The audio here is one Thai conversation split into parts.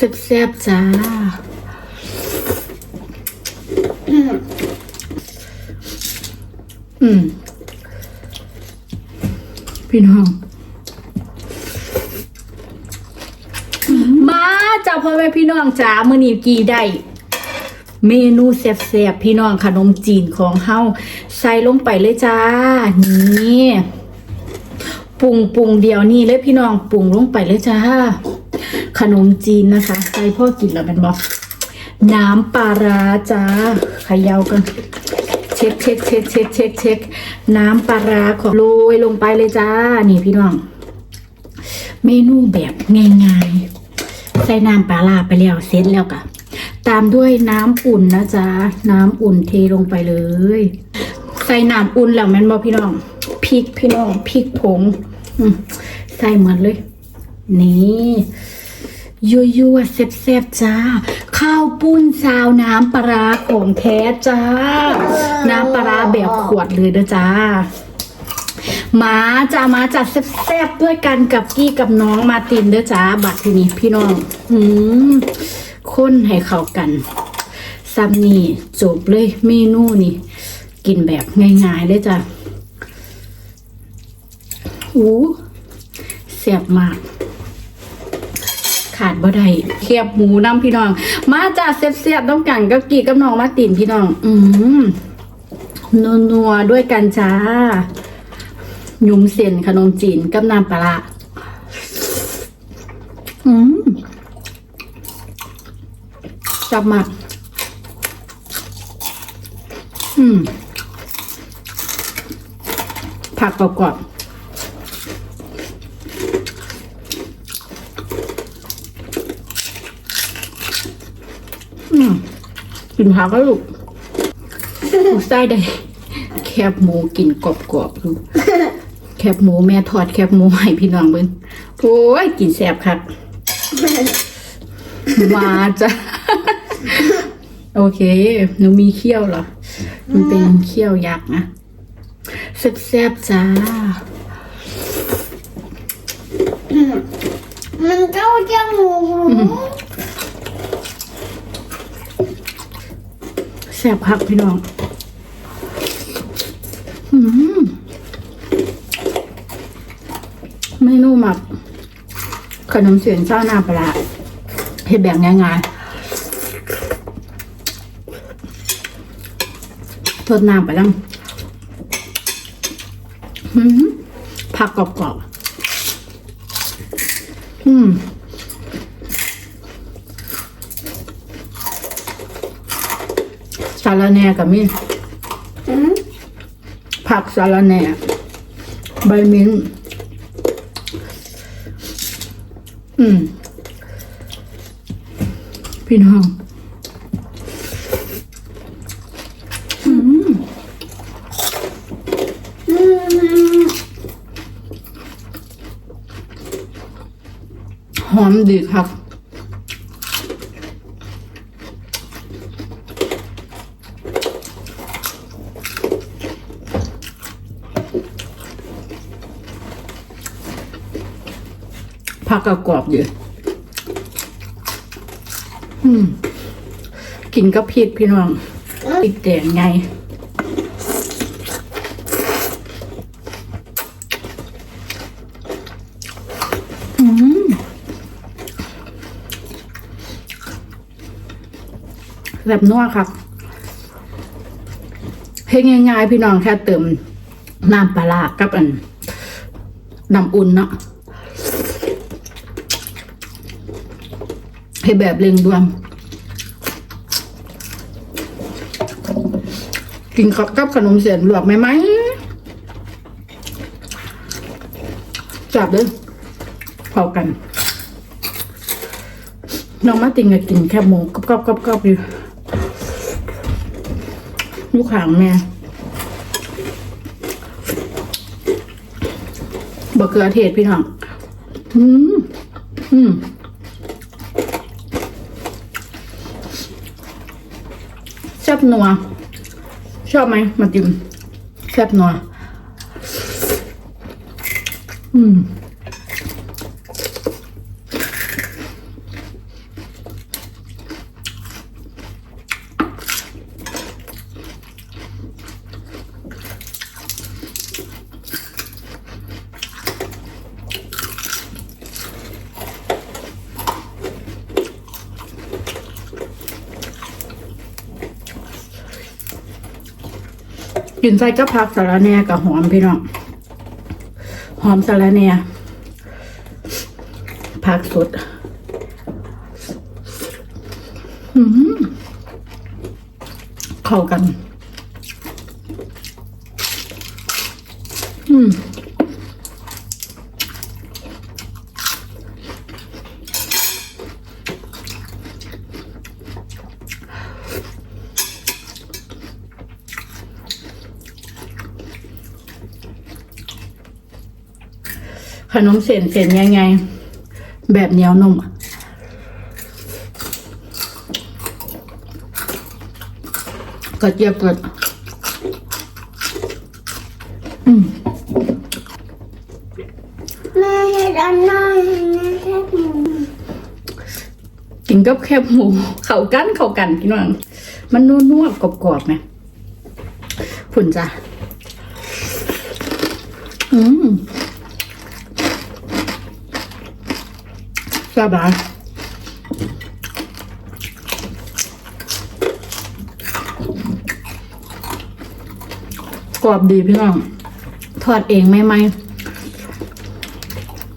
แซ่บๆจ้าอืมพี่น้อง มาจ้าพ่อแม่พี่น้องจ๋ามือนีกีได้เมนูแซ่บๆพี่น้องขนมจีนของเฮาใส่ลงไปเลยจ้า นี่ปรุงปรุงเดียวนี่เลยพี่น้องปรุงลงไปเลยจ้า ขนมจีนนะคะใส่พ่อกินแล้วแมันบอกน้ำปลาร้าจ้าขย่ากันเช็คเช็คเช็คเช็คเช็คเช็คน้ำปลาร้าของโรยลงไปเลยจ้า นี่พี่น้อง เมนูแบบง่ายๆ ใส่น้ำปลาร้าไปแล้วเสร็จแล้วกะตามด้วยน้ำอุ่นนะจ๊ะ น้ำอุ่นเทลงไปเลย ใส่น้ำอุ่นแล้วแม่นบอพี่น้องพริกพี่น้องพริกผงอืมใส่เหมือนเลย นี่ ยั่วยั่วๆแซ่บๆจ้า ข้าวปุ้นซาวน้ำปลาร้าของแท้จ้า น้ำปลาร้าแบบขวดเลยเด้อจ้ามาจะมาจัดแซ่บๆด้วยกันกับกี้กับน้องมาร์ตินเด้อจ้า บัตรทีนี้พี่น้อง อืมค้นให้เข้ากันซัมนี่จบเลยเมนูนี่ กินแบบง่ายๆเลยจ้ะอู้แซ่บมาก ขาดบ่ได้เคียบหมูน้ำพี่น้อง มาจ้าเสียบๆต้องกันกับกี้กับน้องมาตินพี่น้อง อืมนัวๆด้วยกันจ้ายุ้มเส้นขนมจีนกับน้ำปลาร้าอืมจับมากอืมผักกรอบๆอืม กินผักก็ลูกลูกไส้ได้ แคบหมูกินกรอบๆดูแคบหมูแม่ทอดแคบหมูให้พี่น้องเบิ้งโอ้ยกินแซ่บคักมาจ้ะ โอเคหนูมีเขี้ยวเหรอ มันเป็นเขี้ยวยักษ์นะแซ่บๆจ้า มันเข้าจมู แซ่บคักพี่น้องอืมเมนูหมักขนมเสียนเจ้าหน้าปลาเห็ดแบบง่ายๆทดน้ำไปแล้วอืมผักกรอบๆอืม สาระแหน่กับมีอืมผักสาระแหน่ใบมิ้นท์อืม พี่น้องอืมหอมดีครับ ผักกกรอบๆอยู่อืมกินก็พริกพี่น้องพริกแดงไงอืมแบบนัวครับเฮ็ดง่ายๆพี่น้องแค่เติมน้ำปลาร้ากับอันน้ำอุ่นเนาะ ให้แบบเร่งด่วนกินกับกับขนมเสียนลวกไหมไหมจับเลยพอกัน น้องมาติงก็กินแค่หมูกรอบกรอบๆอยู่ลูกขางแม่บะเขือเทศพี่น้องอืมอืม แซ่ บนัว ชอบไหมมาติมแซ่บนัว อืม กินใส่ก็พักสาระแหน่กับหอมพี่น้องหอมสาระแหน่ผักสดอืมเข้ากัน อืม ขนมเส้นเส้นยังไง แบบเหนียวนุ่มอะกระเจี๊ยบเกิดอืมแม่เห็ดอันนั้นแม่แค่หมูกินกับแคบหมู เข้ากันเข้ากันพี่น้องมันนัวๆกรอบๆไหมผุ่นจ้ะอืม สบายกรอบดีพี่น้อง ทอดเองไหมไหม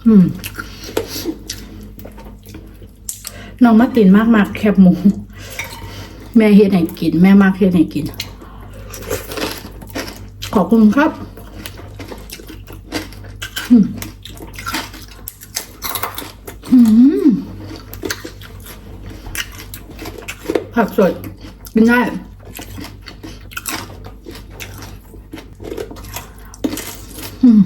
อืมน้องมาตินมากมากแคบหมู แม่เฮ็ดให้กิน แม่มากเฮ็ดให้กิน ขอบคุณครับอืมอืม ผักสดกินได้อืม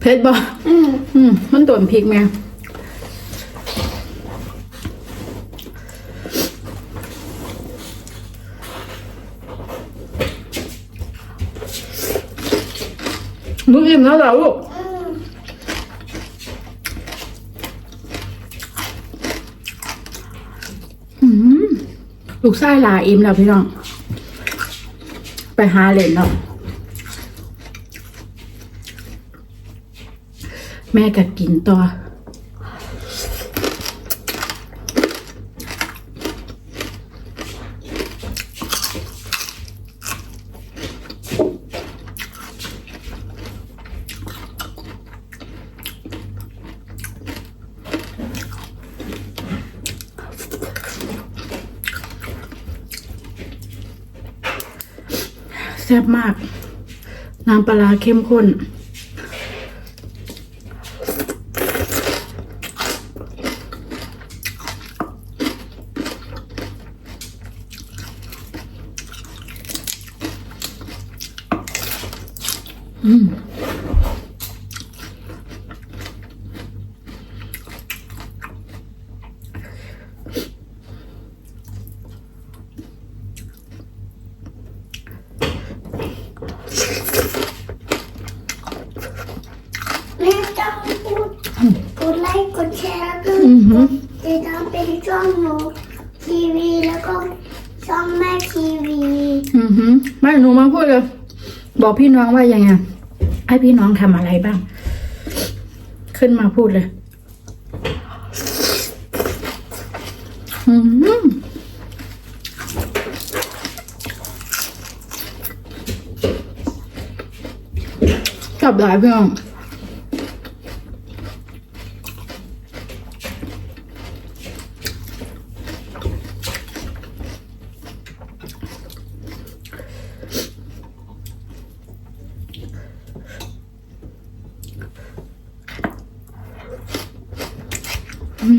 เผ็ดบ่อืมอืมมันโดนพริกไหมลูกอิ่มแล้วเหรอลูก อืม อืม ลูกไส้ลาอิ่มแล้วพี่น้อง ไปหาเล่นเนาะแม่ก็กินต่อ แซ่บมาก น้ำปลาเข้มข้น อืม แม่ต้องพูดกดไลค์กดแชร์แล้วก็ อือหือ ติดตามเป็น ช่องหนูทีวีแล้วก็ช่องแม่ทีวีอือหือไม่หนูมาพูดเลย บอกพี่น้องว่ายังไงให้พี่น้องทำอะไรบ้าง ขึ้นมาพูดเลย อืมกลับหลายพี่น้อง อื